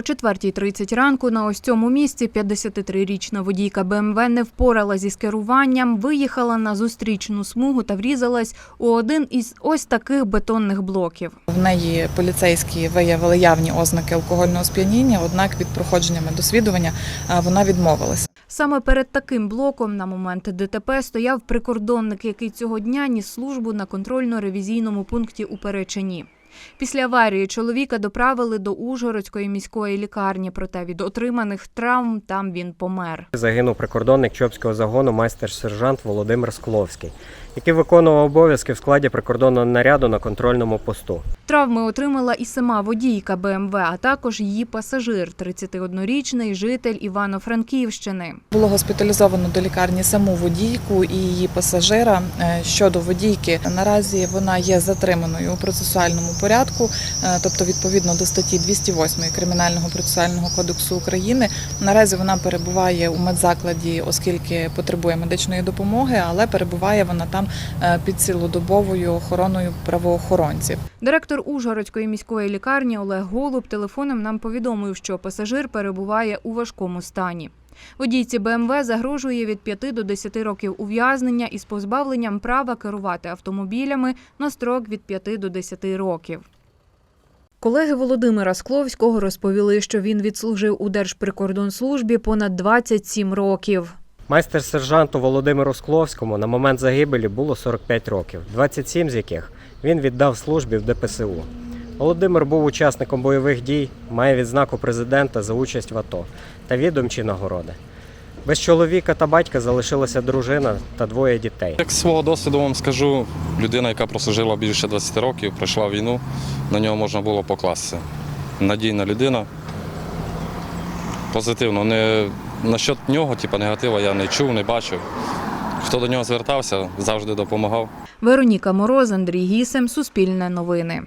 О 4.30 ранку на ось цьому місці 53-річна водійка БМВ не впорала зі скеруванням, виїхала на зустрічну смугу та врізалась у один із ось таких бетонних блоків. В неї поліцейські виявили явні ознаки алкогольного сп'яніння, однак від проходження медосвідування вона відмовилася. Саме перед таким блоком на момент ДТП стояв прикордонник, який цього дня ніс службу на контрольно-ревізійному пункті у Перечині. Після аварії чоловіка доправили до Ужгородської міської лікарні, проте від отриманих травм там він помер. Загинув прикордонник Чопського загону майстер-сержант Володимир Скловський, який виконував обов'язки в складі прикордонного наряду на контрольному посту. Травми отримала і сама водійка БМВ, а також її пасажир, 31-річний житель Івано-Франківщини. Було госпіталізовано до лікарні саму водійку і її пасажира. Е, Щодо водійки, наразі вона є затриманою у процесуальному порядку, е, тобто відповідно до статті 208 Кримінального процесуального кодексу України. Наразі вона перебуває у медзакладі, оскільки потребує медичної допомоги, але перебуває вона там е, під цілодобовою охороною правоохоронців. Директор Ужгородської міської лікарні Олег Голуб телефоном нам повідомив, що пасажир перебуває у важкому стані. Водійці БМВ загрожує від 5 до 10 років ув'язнення із позбавленням права керувати автомобілями на строк від 5 до 10 років. Колеги Володимира Скловського розповіли, що він відслужив у Держприкордонслужбі понад 27 років. Майстер-сержанту Володимиру Скловському на момент загибелі було 45 років, 27 з яких він віддав службі в ДПСУ. Володимир був учасником бойових дій, має відзнаку президента за участь в АТО та відомчі нагороди. Без чоловіка та батька залишилася дружина та двоє дітей. Як свого досвіду вам скажу, людина, яка прослужила більше 20 років, пройшла війну, на нього можна було покластися. Надійна людина. Позитивно. Не, насчет нього, типу, негатива я не чув, не бачив. Хто до нього звертався, завжди допомагав. Вероніка Мороз, Андрій Гісем, Суспільне новини.